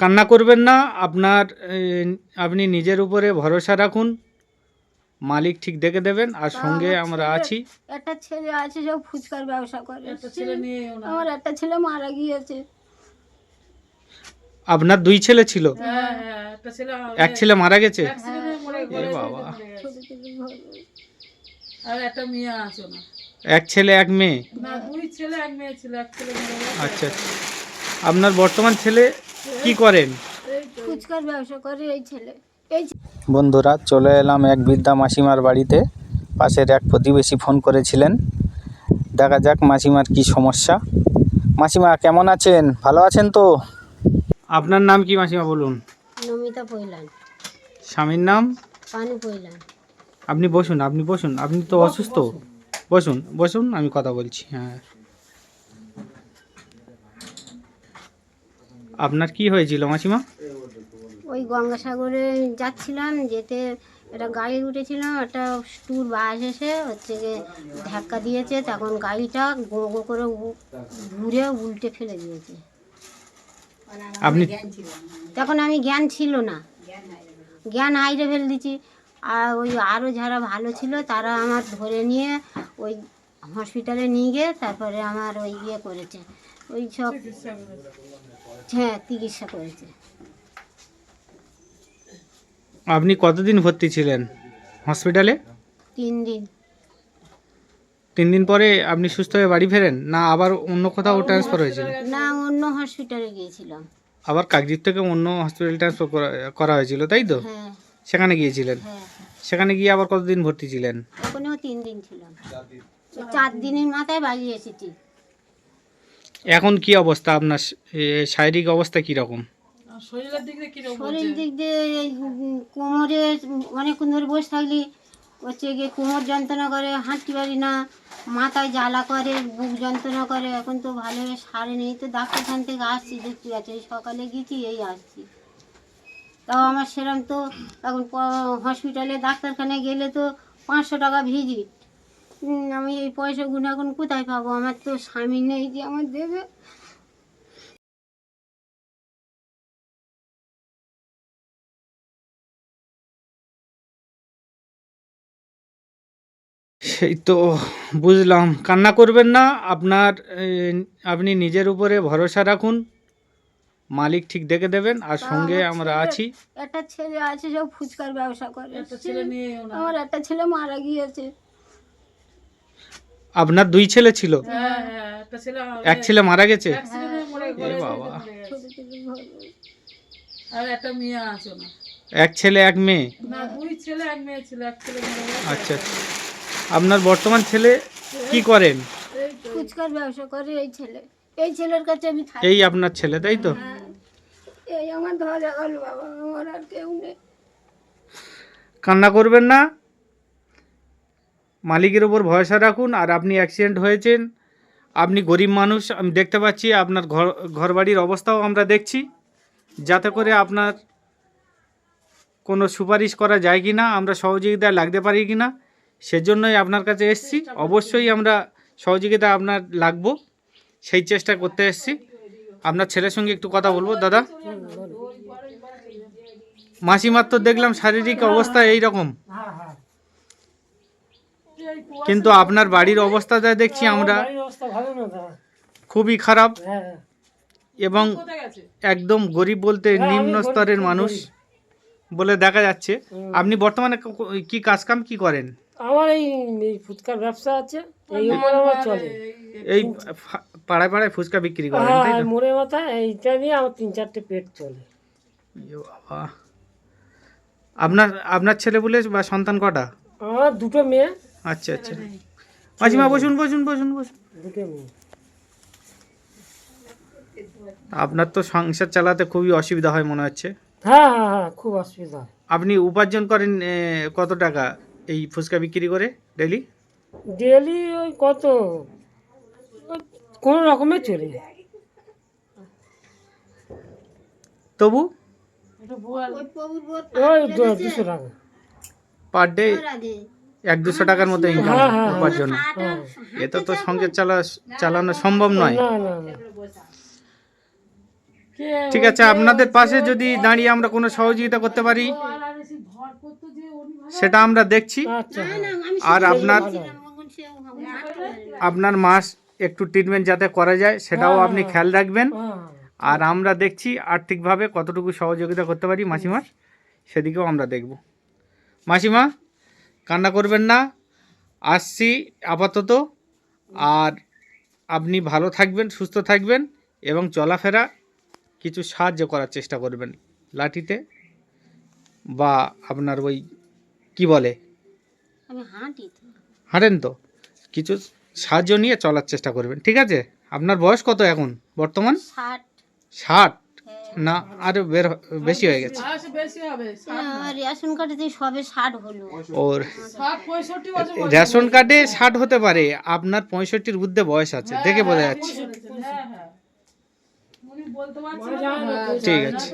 কান্না করবেন না আপনার আপনি নিজের উপরে ভরসা রাখুন। মালিক ঠিক দেখে দেবেন আর সঙ্গে আমার আছি। একটা ছেলে আছে সব ফুচকার ব্যবসা করে। একটা ছেলে নিয়ে ওনার আমার একটা ছেলে মারা গিয়েছে। আপনার দুই ছেলে ছিল? হ্যাঁ হ্যাঁ একটা ছেলে এক ছেলে মারা গেছে? বাবা। ছোট থেকে ঘর আর একটা মেয়ে আছে না। এক ছেলে এক মেয়ে? না দুই ছেলে এক মেয়ে ছিল এক ছেলে মরে গেছে। আচ্ছা আচ্ছা। আপনার বর্তমান ছেলে কি করেন? ফুচকার ব্যবসা করে এই ছেলে। বন্ধুরা চলে এলাম এক বৃদ্ধা মাসিমার বাড়িতে। পাশের এক প্রতিবেশী ফোন করেছিলেন। দেখা যাক মাসিমার কি সমস্যা। মাসিমা কেমন আছেন? ভালো আছেন তো? আপনার নাম কি মাসিমা বলুন? নমিতা পইলান স্বামীর নাম? পানি পইলান আপনি বসুন আপনি বসুন। আপনি তো অসুস্থ। বসুন বসুন আমি কথা বলছি হ্যাঁ। আপনার কি হয়েছিল মাসিমা? ওই গঙ্গাসাগরে যাচ্ছিলাম যেতে একটা গাড়ি উঠেছিলাম একটা ট্যুর বাস এসে হচ্ছে গিয়ে ধাক্কা দিয়েছে তখন গাড়িটা গো গো করে ঘুরে উল্টে ফেলে দিয়েছে। আপনি তখন আমি জ্ঞান ছিল না। জ্ঞান হাইরে ফেলে দিচ্ছি আর ওই আরও যারা ভালো ছিল তারা আমার ধরে নিয়ে ওই হসপিটালে নিয়ে গিয়ে তারপরে আমার ওই ইয়ে করেছে। ওই সব হ্যাঁ চিকিৎসা করেছে। আপনি কতদিন ভর্তি ছিলেন হসপিটালে? তিন দিন। তিন দিন পরে আপনি সুস্থ হয়ে বাড়ি ফেরেন না আবার অন্য কোথাও ট্রান্সফার হয়েছিল? না অন্য হসপিটালে গিয়েছিলাম। আবার কাকদ্বীপ থেকে অন্য হসপিটাল ট্রান্সফার করা করা হয়েছিল তাই তো? হ্যাঁ। সেখানে গিয়েছিলেন? হ্যাঁ। সেখানে গিয়ে আবার কতদিন ভর্তি ছিলেন? ওখানেও তিন দিন ছিলাম। চার দিনের মাথায় বাড়ি এসেছি। এখন কি অবস্থা আপনার শারীরিক অবস্থা কি রকম আর শরীরের দিক দিয়ে কীরকম দিক দিয়ে কোমরে অনেকক্ষণ ধরে বসে থাকলি হচ্ছে গিয়ে কোমর যন্ত্রণা করে হাঁটতে পারি না মাথায় জ্বালা করে বুক যন্ত্রণা করে এখন তো ভালোভাবে সারে নেই তো ডাক্তারখান থেকে আসছি দেখতে আছে এই সকালে গেছি এই আসছি। তাও আমার সেরম তো এখন হসপিটালে ডাক্তারখানায় গেলে তো পাঁচশো টাকা ভিজিট আমি এই পয়সাগুলো এখন কোথায় পাবো? আমার তো স্বামী নেই যে আমার দেবে। সেই তো বুঝলাম। কান্না করবেন না আপনার আপনি নিজের উপরে ভরসা রাখুন। মালিক ঠিক দেখে দেবেন আর সঙ্গে আমরা আছি। একটা ছেলে আছে সব ফুচকার ব্যবসা করে। একটা ছেলে নিয়ে আমার একটা ছেলে মারা গিয়েছে। আপনার দুই ছেলে ছিল? হ্যাঁ হ্যাঁ এক ছেলে মারা গেছে? এ বাবা। এক ছেলে এক মেয়ে? না দুই ছেলে এক মেয়ে ছিল এক ছেলে মরে গেছে। আচ্ছা আচ্ছা। আপনার বর্তমান ছেলে কি করেন? ফুচকার ব্যবসা করে এই ছেলে। এই ছেলের কাছে আমি থাকি। এই আপনার ছেলে তাই তো? হ্যাঁ। এই আমার ধরা গেল বাবা আমার আর কেউ নেই। কান্না করবেন না? মালিকের ওপর ভরসা রাখুন আর আপনি অ্যাক্সিডেন্ট হয়েছেন, আপনি গরিব মানুষ, আমি দেখতে পাচ্ছি আপনার ঘর, ঘরবাড়ির অবস্থাও আমরা দেখছি। যাতে করে আপনার কোনো সুপারিশ করা যায় কি না আমরা সহযোগিতা লাগতে পারি কি না সেজন্যই আপনার কাছে এসছি। অবশ্যই আমরা সহযোগিতা আপনার লাগবো, সেই চেষ্টা করতে এসছি। আপনার ছেলের সঙ্গে একটু কথা বলব, দাদা? মাসিমার তো দেখলাম শারীরিক অবস্থা এই রকম কিন্তু আপনার বাড়ির অবস্থা যা দেখছি আমরা খুবই খারাপ এবং একদম গরিব বলতে নিম্ন স্তরের মানুষ বলে দেখা যাচ্ছে। আপনি বর্তমানে ক- কাজকাম কি করেন? আমার এই ফুচকার ব্যবসা আছে এই আমার চলে। এই পাড়ায় পাড়ায় ফুচকা বিক্রি করেন হ্যাঁ তাই তো? মোড়ে মাথা এইটা নিয়ে আমার তিন চারটে পেট চলে। ইয়ে বাবা। আপনার আপনার ছেলে বলে বা সন্তান কটা? আমার দুটো মেয়ে আচ্ছা আচ্ছা। মাসিমা বসুন বসুন বসুন বসুন। আপনার তো সংসার চালাতে খুবই অসুবিধা হয় মনে হচ্ছে। হ্যাঁ হ্যাঁ হ্যাঁ খুব অসুবিধা আপনি উপার্জন করেন কত টাকা এই ফুচকা বিক্রি করে ডেলি ডেলি ওই কত? কোনো রকমে চলে যায়। তবু? ওই দুশো টাকা। Per day? এক দুশো টাকার মতো ইনকাম হ্যাঁ, হ্যাঁ, উপার্জন। হ্যাঁ এটা তো সংসার চালা চালানো সম্ভব নয়। ঠিক আছে আপনাদের পাশে যদি দাঁড়িয়ে আমরা কোনো সহযোগিতা করতে পারি সেটা আমরা দেখছি। আচ্ছা। আর আপনার-। আপনার মাস একটু ট্রিটমেন্ট যাতে করা যায় সেটাও আপনি খেয়াল রাখবেন। আর আমরা দেখছি আর্থিকভাবে কতটুকু সহযোগিতা করতে পারি মাসিমার সেদিকেও আমরা দেখব। মাসিমা? কান্না করবেন না। আসছি আপাতত। আর আপনি ভালো থাকবেন সুস্থ থাকবেন এবং চলাফেরা কিছু সাহায্য করার চেষ্টা করবেন লাঠিতে বা আপনার ওই কি বলে? হাঁটেন তো? কিছু সাহায্য নিয়ে চলার চেষ্টা করবেন ঠিক আছে? আপনার বয়স কত এখন? বর্তমান? ষাট। ষাট। না আরও বের বেশি হয়ে গেছে। রেশন কার্ডে সবে ষাট হলো। ওর রেশন কার্ডে ষাট হতে পারে আপনার পঁয়ষট্টির ঊর্ধ্বে বয়স আছে দেখে বোঝা যাচ্ছে। হ্যাঁ হ্যাঁ। উনি বলতে পারছেন না ঠিক আছে।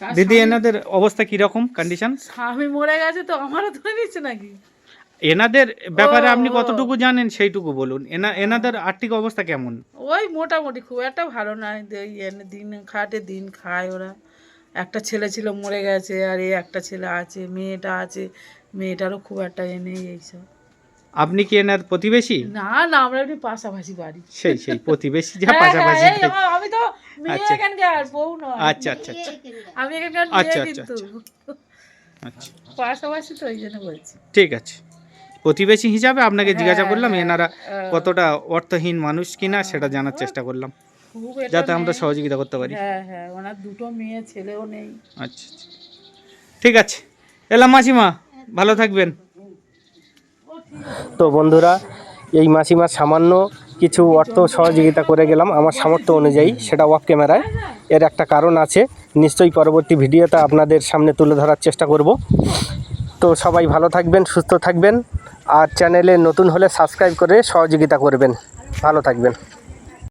দিদি এনাদের অবস্থা কীরকম? কন্ডিশন স্বামী মরে গেছে তো আমারও ধরে নিচ্ছে নাকি? এনাদের ব্যাপারে আপনি কতটুকু জানেন সেইটুকু বলুন। এনা এনাদের আর্থিক অবস্থা কেমন? ওই মোটামুটি খুব একটা ভালো নয় এই দিন খাটে দিন খায় ওরা। একটা ছেলে ছিল মরে গেছে আর এই একটা ছেলে আছে মেয়েটা আছে। মেয়েটারও খুব একটা এ নেই এইসব। আপনি কি এনার প্রতিবেশী? না না আমরা এমনি পাশাপাশি বাড়ি। সেই সেই প্রতিবেশী যা হ্যাঁ, পাশাপাশি। হ্যাঁ, এই আমার- আমি তো মেয়ে আচ্ছা। এখানকার বউ নয়। আচ্ছা আচ্ছা আচ্ছা। আমি এখানকার আচ্ছা, মেয়ে আচ্ছা, কিন্তু। আচ্ছা। পাশাপাশি তো ওই জন্য বলছি। ঠিক আছে। প্রতিবেশী হিসাবে আপনাকে জিজ্ঞাসা করলাম এনারা হ্যাঁ। কতটা অর্থহীন মানুষ কিনা সেটা জানার চেষ্টা করলাম। যাতে আমরা সহযোগিতা করতে পারি। হ্যাঁ হ্যাঁ ওনার দুটো মেয়ে ছেলেও নেই। আচ্ছা আচ্ছা। ঠিক আছে। এলাম মাসিমা ভালো থাকবেন। তো বন্ধুরা এই মাসিমার সামান্য কিছু অর্থ সহযোগিতা করে গেলাম। আমার সামর্থ্য অনুযায়ী সেটা অফ ক্যামেরায় এর একটা কারণ আছে নিশ্চয়ই পরবর্তী ভিডিওতে আপনাদের সামনে তুলে ধরার চেষ্টা করব। তো সবাই ভালো থাকবেন সুস্থ থাকবেন। আর চ্যানেলে নতুন হলে সাবস্ক্রাইব করে সহযোগিতা করবেন। ভালো থাকবেন।